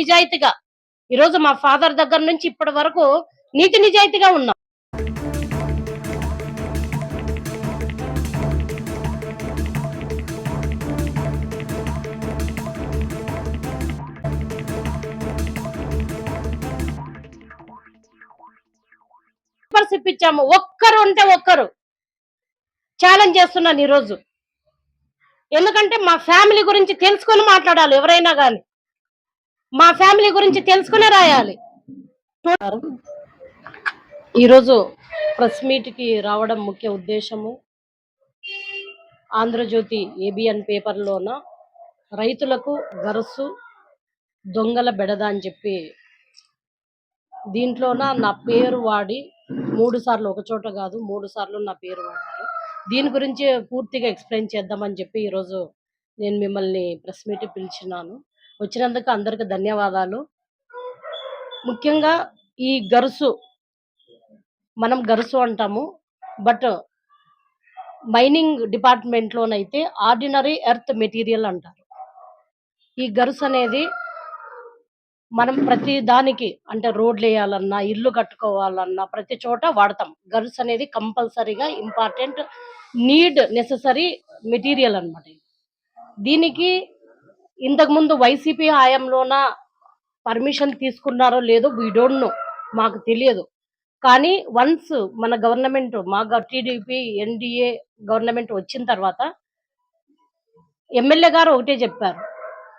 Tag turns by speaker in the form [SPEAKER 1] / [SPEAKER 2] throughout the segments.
[SPEAKER 1] నిజాయితీగా. ఈరోజు మా ఫాదర్ దగ్గర నుంచి ఇప్పటి వరకు నీతి నిజాయితీగా ఉన్నాం. ఇప్పించాము ఒక్కరు ఉంటే ఒక్కరు. ఛాలెంజ్ చేస్తున్నాను ఈరోజు. ఎందుకంటే మా ఫ్యామిలీ గురించి తెలుసుకొని మాట్లాడాలి ఎవరైనా కానీ మా ఫ్యామిలీ గురించి తెలుసుకునే రాయాలి. ఈరోజు ప్రెస్ మీట్కి రావడం ముఖ్య ఉద్దేశము. ఆంధ్రజ్యోతి ఏబిఎన్ పేపర్లోన రైతులకు గరుసు దొంగల బెడద అని చెప్పి దీంట్లోన నా పేరు వాడి మూడు సార్లు ఒక చోట కాదు మూడు సార్లు నా పేరు వాడారు దీని గురించి పూర్తిగా ఎక్స్ప్లెయిన్ చేద్దామని చెప్పి ఈరోజు నేను మిమ్మల్ని ప్రెస్ మీట్ పిలిచినాను. వచ్చినందుకు అందరికి ధన్యవాదాలు. ముఖ్యంగా ఈ గరుసు మనం గరుసు అంటాము. బట్ మైనింగ్ డిపార్ట్మెంట్లోనైతే ఆర్డినరీ ఎర్త్ మెటీరియల్ అంటారు. ఈ గరుసు అనేది మనం ప్రతి దానికి అంటే రోడ్లు వేయాలన్నా ఇల్లు కట్టుకోవాలన్నా ప్రతి చోట వాడతాం. గర్ల్స్ అనేది కంపల్సరీగా ఇంపార్టెంట్ నీడ్ నెససరీ మెటీరియల్ అన్నమాట దీనికి ఇంతకుముందు వైసీపీ హయాంలోన పర్మిషన్ తీసుకున్నారో లేదో వీ డోంట్ నో. మాకు తెలియదు. కానీ వన్స్ మన గవర్నమెంట్ మా టీడీపీ ఎన్డీఏ గవర్నమెంట్ వచ్చిన తర్వాత ఎమ్మెల్యే గారు ఒకటే చెప్పారు.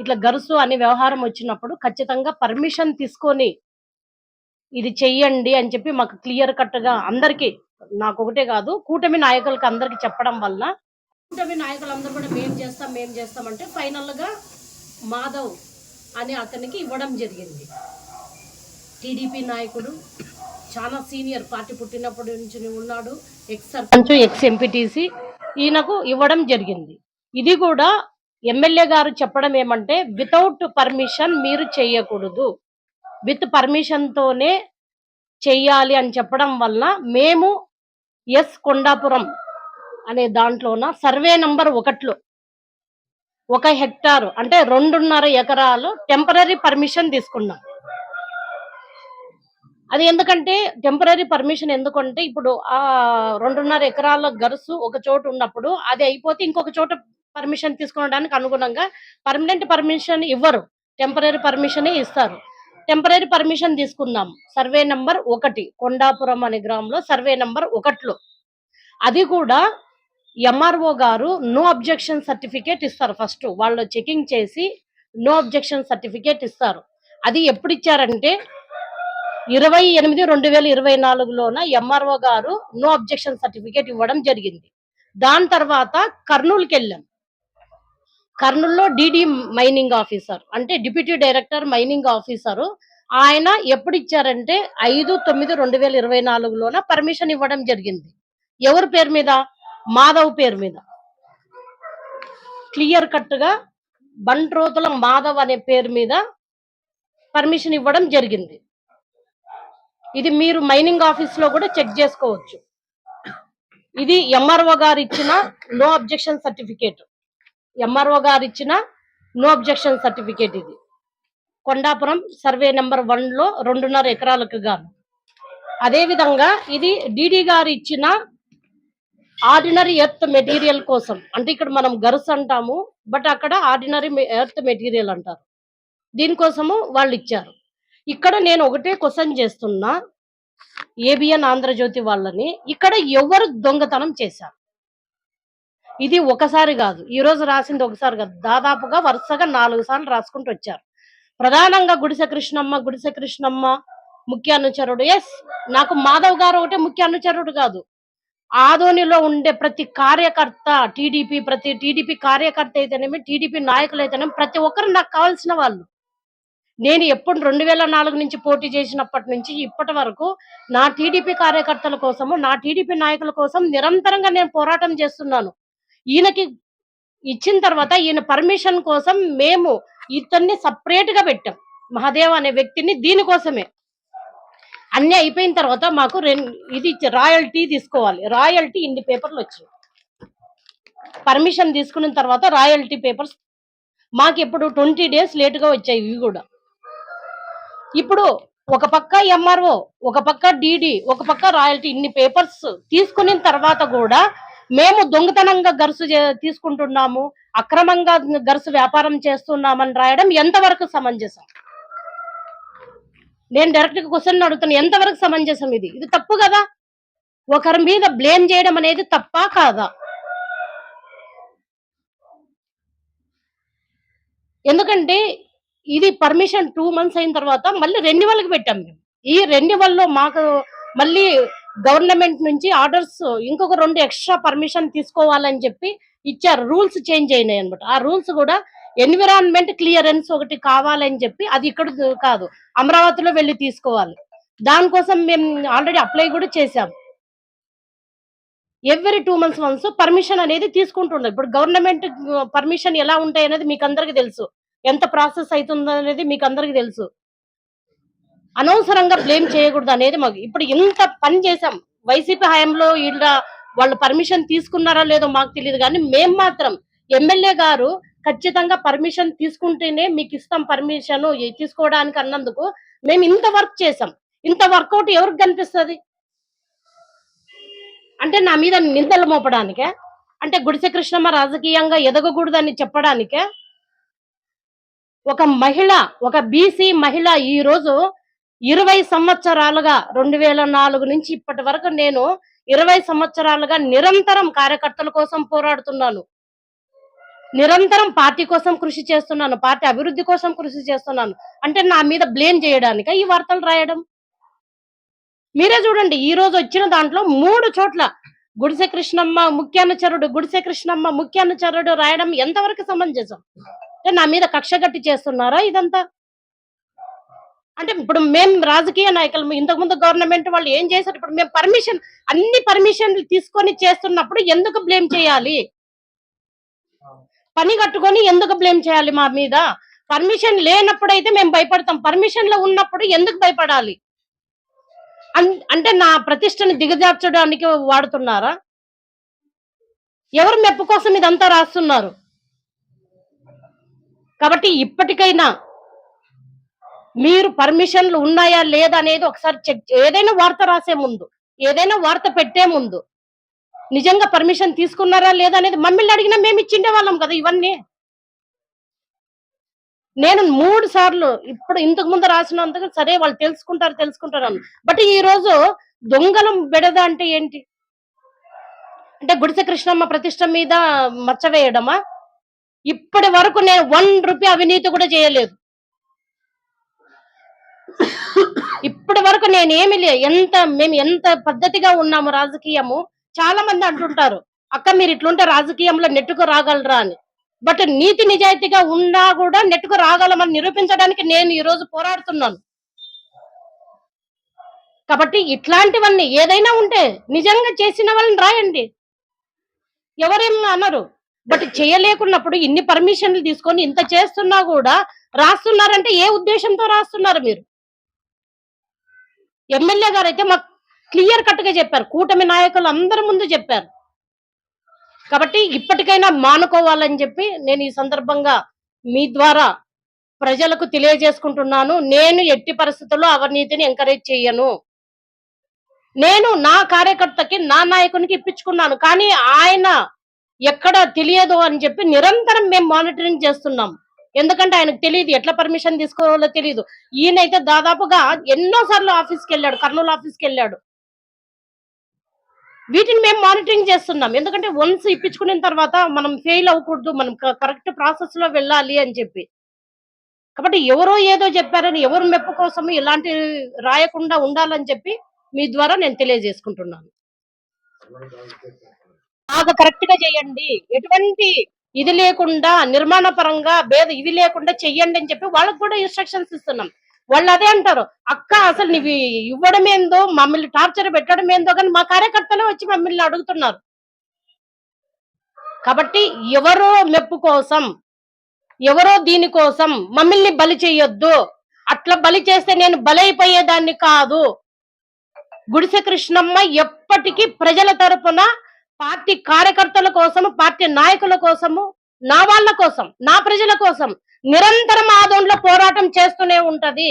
[SPEAKER 1] ఇట్లా గరుసు అనే వ్యవహారం వచ్చినప్పుడు ఖచ్చితంగా పర్మిషన్ తీసుకొని ఇది చెయ్యండి అని చెప్పి మాకు క్లియర్ కట్గా అందరికి నాకు ఒకటే కాదు కూటమి నాయకులకు అందరికి చెప్పడం వల్ల కూటమి నాయకులందరూ కూడా మేం చేస్తాం మేం చేస్తాం అంటే ఫైనల్గా మాధవ్ అని అతనికి ఇవ్వడం జరిగింది. టీడీపీ నాయకుడు చాలా సీనియర్ పార్టీ పుట్టినప్పటి నుంచి ఉన్నాడు ఎక్స్ సర్పంచ్ ఎక్స్ ఎంపీటీసీ ఈయనకు ఇవ్వడం జరిగింది. ఇది కూడా ఎమ్మెల్యే గారు చెప్పడం ఏమంటే వితౌట్ పర్మిషన్ మీరు చేయకూడదు. విత్ పర్మిషన్తోనే చెయ్యాలి అని చెప్పడం వల్ల మేము ఎస్ కొండాపురం అనే దాంట్లోన సర్వే నంబర్ ఒకట్లో ఒక హెక్టారు అంటే రెండున్నర ఎకరాలు టెంపరీ పర్మిషన్ తీసుకున్నాం. అది ఎందుకంటే టెంపరీ పర్మిషన్ ఎందుకంటే ఇప్పుడు ఆ రెండున్నర ఎకరాల గరుసు ఒక చోటు ఉన్నప్పుడు అది అయిపోతే ఇంకొక చోట పర్మిషన్ తీసుకోవడానికి అనుగుణంగా పర్మనెంట్ పర్మిషన్ ఇవ్వరు. టెంపరీ పర్మిషనే ఇస్తారు. టెంపరీ పర్మిషన్ తీసుకున్నాం. సర్వే నంబర్ ఒకటి కొండాపురం అనే గ్రామంలో సర్వే నంబర్ ఒకటిలో. అది కూడా ఎంఆర్ఓ గారు నో అబ్జెక్షన్ సర్టిఫికేట్ ఇస్తారు ఫస్ట్ వాళ్ళు చెకింగ్ చేసి నో అబ్జెక్షన్ సర్టిఫికేట్ ఇస్తారు. అది ఎప్పుడు ఇచ్చారంటే ఇరవై ఎనిమిది రెండు వేల ఇరవై నాలుగులోన ఎంఆర్ఓ గారు నో అబ్జెక్షన్ సర్టిఫికేట్ ఇవ్వడం జరిగింది. దాని తర్వాత కర్నూలుకి వెళ్ళాం. కర్నూలులో డిడి మైనింగ్ ఆఫీసర్ అంటే డిప్యూటీ డైరెక్టర్ మైనింగ్ ఆఫీసర్ ఆయన ఎప్పుడు ఇచ్చారంటే ఐదు తొమ్మిది రెండు వేల ఇరవై నాలుగులోన పర్మిషన్ ఇవ్వడం జరిగింది. ఎవరి పేరు మీద? మాధవ్ పేరు మీద. క్లియర్ కట్గా బంట్రోతుల మాధవ్ అనే పేరు మీద పర్మిషన్ ఇవ్వడం జరిగింది. ఇది మీరు మైనింగ్ ఆఫీస్లో కూడా చెక్ చేసుకోవచ్చు. ఇది ఎంఆర్ఓ గారు ఇచ్చిన నో అబ్జెక్షన్ సర్టిఫికేట్ ఎంఆర్ఓ గారు ఇచ్చిన నో అబ్జెక్షన్ సర్టిఫికేట్ ఇది. కొండాపురం సర్వే నెంబర్ వన్లో రెండున్నర ఎకరాలకు గాను. అదేవిధంగా ఇది డిడి గారు ఇచ్చిన ఆర్డినరీ ఎర్త్ మెటీరియల్ కోసం. అంటే ఇక్కడ మనం గరుస్ అంటాము బట్ అక్కడ ఆర్డినరీ ఎర్త్ మెటీరియల్ అంటారు. దీనికోసము వాళ్ళు ఇచ్చారు. ఇక్కడ నేను ఒకటే క్వశ్చన్ చేస్తున్నా ఏబిఎన్ ఆంధ్రజ్యోతి వాళ్ళని. ఇక్కడ ఎవరు దొంగతనం చేశారు? ఇది ఒకసారి కాదు ఈ రోజు రాసింది ఒకసారి కాదు. దాదాపుగా వరుసగా నాలుగు సార్లు రాసుకుంటూ వచ్చారు. ప్రధానంగా గుడిసె కృష్ణమ్మ గుడిసె కృష్ణమ్మ ముఖ్య అనుచరుడు ఎస్ నాకు మాధవ్ గారు ఒకటే ముఖ్య అనుచరుడు కాదు. ఆదోనిలో ఉండే ప్రతి కార్యకర్త టీడీపీ ప్రతి టీడీపీ కార్యకర్త అయితేనేమి టీడీపీ నాయకులు అయితేనేమి ప్రతి ఒక్కరు నాకు కావాల్సిన వాళ్ళు. నేను ఎప్పుడు రెండు వేల నాలుగు నుంచి పోటీ చేసినప్పటి నుంచి ఇప్పటి వరకు నా టీడీపీ కార్యకర్తల కోసము నా టీడీపీ నాయకుల కోసం నిరంతరంగా నేను పోరాటం చేస్తున్నాను. ఈయనకి ఇచ్చిన తర్వాత ఈయన పర్మిషన్ కోసం మేము ఇతన్ని సపరేట్గా పెట్టాం. మహాదేవ్ అనే వ్యక్తిని దీనికోసమే. అన్ని అయిపోయిన తర్వాత మాకు రెండు ఇది రాయల్టీ తీసుకోవాలి. రాయల్టీ ఇన్ని పేపర్లు వచ్చాయి పర్మిషన్ తీసుకున్న తర్వాత రాయల్టీ పేపర్స్ మాకు ఇప్పుడు ట్వంటీ డేస్ లేటుగా వచ్చాయి ఇవి కూడా. ఇప్పుడు ఒక పక్క ఎంఆర్ఓ ఒక పక్క డిడి ఒక పక్క రాయల్టీ ఇన్ని పేపర్స్ తీసుకున్న తర్వాత కూడా మేము దొంగతనంగా గరుసు తీసుకుంటున్నాము అక్రమంగా గరుసు వ్యాపారం చేస్తున్నామని రాయడం ఎంతవరకు సమంజసం? నేను డైరెక్ట్గా క్వశ్చన్ అడుగుతున్నా ఎంతవరకు సమంజసం ఇది? ఇది తప్పు కదా? ఒకరి మీద బ్లేమ్ చేయడం అనేది తప్పా కాదా? ఎందుకంటే ఇది పర్మిషన్ టూ మంత్స్ అయిన తర్వాత మళ్ళీ రెన్యువల్కి పెట్టాం మేము. ఈ రెన్యువల్లో మాకు మళ్ళీ గవర్నమెంట్ నుంచి ఆర్డర్స్ ఇంకొక రెండు ఎక్స్ట్రా పర్మిషన్ తీసుకోవాలని చెప్పి ఇచ్చారు. రూల్స్ చేంజ్ అయినాయి అనమాట ఆ రూల్స్ కూడా ఎన్విరాన్మెంట్ క్లియరెన్స్ ఒకటి కావాలని చెప్పి అది ఇక్కడ కాదు అమరావతిలో వెళ్ళి తీసుకోవాలి. దానికోసం మేము ఆల్రెడీ అప్లై కూడా చేశాం. Every two months once permission అనేది తీసుకుంటుండదు ఇప్పుడు గవర్నమెంట్ పర్మిషన్ ఎలా ఉంటాయి అనేది మీకు అందరికి తెలుసు. ఎంత ప్రాసెస్ అవుతుందో అనేది మీకు అందరికి తెలుసు. అనవసరంగా బ్లేమ్ చేయకూడదు అనేది మాకు. ఇప్పుడు ఇంత పని చేసాం వైసీపీ హయాంలో వీళ్ళ వాళ్ళు పర్మిషన్ తీసుకున్నారా లేదో మాకు తెలియదు కానీ మేము మాత్రం ఎమ్మెల్యే గారు ఖచ్చితంగా పర్మిషన్ తీసుకుంటేనే మీకు ఇస్తాం పర్మిషన్ తీసుకోవడానికి అన్నందుకు. మేము ఇంత వర్క్ చేసాం ఇంత వర్కౌట్ ఎవరికి కనిపిస్తుంది? అంటే నా మీద నిందలు మోపడానికే? అంటే గుడిసె కృష్ణమ్మ రాజకీయంగా ఎదగకూడదని చెప్పడానికే? ఒక మహిళ ఒక బీసీ మహిళ ఈ రోజు ఇరవై సంవత్సరాలుగా రెండు వేల నాలుగు నుంచి ఇప్పటి వరకు నేను ఇరవై సంవత్సరాలుగా నిరంతరం కార్యకర్తల కోసం పోరాడుతున్నాను. నిరంతరం పార్టీ కోసం కృషి చేస్తున్నాను పార్టీ అభివృద్ధి కోసం కృషి చేస్తున్నాను. అంటే నా మీద బ్లేమ్ చేయడానిక ఈ వార్తలు రాయడం? మీరే చూడండి ఈ రోజు వచ్చిన దాంట్లో మూడు చోట్ల గుడిసె కృష్ణమ్మ ముఖ్యానుచరుడు గుడిసె కృష్ణమ్మ ముఖ్యానుచరుడు రాయడం ఎంతవరకు సమంజసం? అంటే నా మీద కక్ష గట్టి చేస్తున్నారా ఇదంతా? అంటే ఇప్పుడు మేము రాజకీయ నాయకులు ఇంతకు ముందు గవర్నమెంట్ వాళ్ళు ఏం చేశారు? ఇప్పుడు మేము పర్మిషన్ అన్ని పర్మిషన్లు తీసుకొని చేస్తున్నప్పుడు ఎందుకు బ్లేమ్ చేయాలి? పని కట్టుకొని ఎందుకు బ్లేమ్ చేయాలి మా మీద? పర్మిషన్ లేనప్పుడైతే మేము భయపడతాం. పర్మిషన్లో ఉన్నప్పుడు ఎందుకు భయపడాలి? అన్- అంటే నా ప్రతిష్టని దిగజార్చడానికి వాడుతున్నారా? ఎవరు మెప్పు కోసం ఇదంతా రాస్తున్నారు? కాబట్టి ఇప్పటికైనా మీరు పర్మిషన్లు ఉన్నాయా లేదా అనేది ఒకసారి చెక్ ఏదైనా వార్త రాసే ముందు ఏదైనా వార్త పెట్టే ముందు నిజంగా పర్మిషన్ తీసుకున్నారా లేదా అనేది మమ్మల్ని అడిగినా మేము ఇచ్చిండే వాళ్ళం కదా ఇవన్నీ. నేను మూడు సార్లు ఇప్పుడు ఇంతకు ముందు రాసినంతగా సరే వాళ్ళు తెలుసుకుంటారు తెలుసుకుంటారు అని బట్ ఈ రోజు దొంగలం బెడద అంటే ఏంటి? అంటే గుడిసె కృష్ణమ్మ ప్రతిష్ట మీద మచ్చ వేయడమా? ఇప్పటి వరకు నేను వన్ రూపీ అవినీతి కూడా చేయలేదు. ఇప్పటి వరకు నేనేమి లేదు ఎంత మేము ఎంత పద్ధతిగా ఉన్నాము రాజకీయము? చాలా మంది అంటుంటారు అక్క మీరు ఇట్లుంటే రాజకీయంలో నెట్టుకు రాగలరా అని. బట్ నీతి నిజాయితీగా ఉన్నా కూడా నెట్టుకు రాగలమని నిరూపించడానికి నేను ఈ రోజు పోరాడుతున్నాను. కాబట్టి ఇట్లాంటివన్నీ ఏదైనా ఉంటే నిజంగా చేసిన వాళ్ళని రాయండి. ఎవరేం అనరు బట్ చేయలేకున్నప్పుడు ఇన్ని పర్మిషన్లు తీసుకొని ఇంత చేస్తున్నా కూడా రాస్తున్నారంటే ఏ ఉద్దేశంతో రాస్తున్నారు మీరు? ఎమ్మెల్యే గారు అయితే మాకు క్లియర్ కట్గా చెప్పారు. కూటమి నాయకులు అందరి ముందు చెప్పారు. కాబట్టి ఇప్పటికైనా మానుకోవాలని చెప్పి నేను ఈ సందర్భంగా మీ ద్వారా ప్రజలకు తెలియజేసుకుంటున్నాను. నేను ఎట్టి పరిస్థితుల్లో అవినీతిని ఎంకరేజ్ చేయను. నేను నా కార్యకర్తకి నా నాయకునికి ఇప్పించుకున్నాను. కానీ ఆయన ఎక్కడ తెలియదు అని చెప్పి నిరంతరం మేము మానిటరింగ్ చేస్తున్నాం. ఎందుకంటే ఆయనకు తెలియదు ఎట్లా పర్మిషన్ తీసుకోవాలో తెలియదు ఈయనైతే దాదాపుగా ఎన్నో సార్లు ఆఫీస్కి వెళ్ళాడు కర్నూలు ఆఫీస్కి వెళ్ళాడు. వీటిని మేము మానిటరింగ్ చేస్తున్నాం. ఎందుకంటే వన్స్ ఇప్పించుకున్న తర్వాత మనం ఫెయిల్ అవ్వకూడదు. మనం కరెక్ట్ ప్రాసెస్లో వెళ్ళాలి అని చెప్పి. కాబట్టి ఎవరో ఏదో చెప్పారని ఎవరు మెప్పు కోసం ఇలాంటి రాయకుండా ఉండాలని చెప్పి మీ ద్వారా నేను తెలియజేసుకుంటున్నాను. బాగా కరెక్ట్గా చేయండి. ఎటువంటి ఇది లేకుండా నిర్మాణ పరంగా భేద ఇవి లేకుండా చెయ్యండి అని చెప్పి వాళ్ళకి కూడా ఇన్స్ట్రక్షన్స్ ఇస్తున్నాం. వాళ్ళు అదే అంటారు అక్క అసలు నీవి ఇవ్వడం ఏందో మమ్మల్ని టార్చర్ పెట్టడం ఏందో కానీ మా కార్యకర్తలే వచ్చి మమ్మల్ని అడుగుతున్నారు. కాబట్టి ఎవరో మెప్పు కోసం ఎవరో దీనికోసం మమ్మల్ని బలి చేయొద్దు. అట్లా బలి చేస్తే నేను బలైపోయేదాన్ని కాదు. గుడిసె కృష్ణమ్మ ఎప్పటికీ ప్రజల తరపున పార్టీ కార్యకర్తల కోసము పార్టీ నాయకుల కోసము నా వాళ్ళ కోసం నా ప్రజల కోసం నిరంతరం ఆ దాంట్లో పోరాటం చేస్తూనే ఉంటది.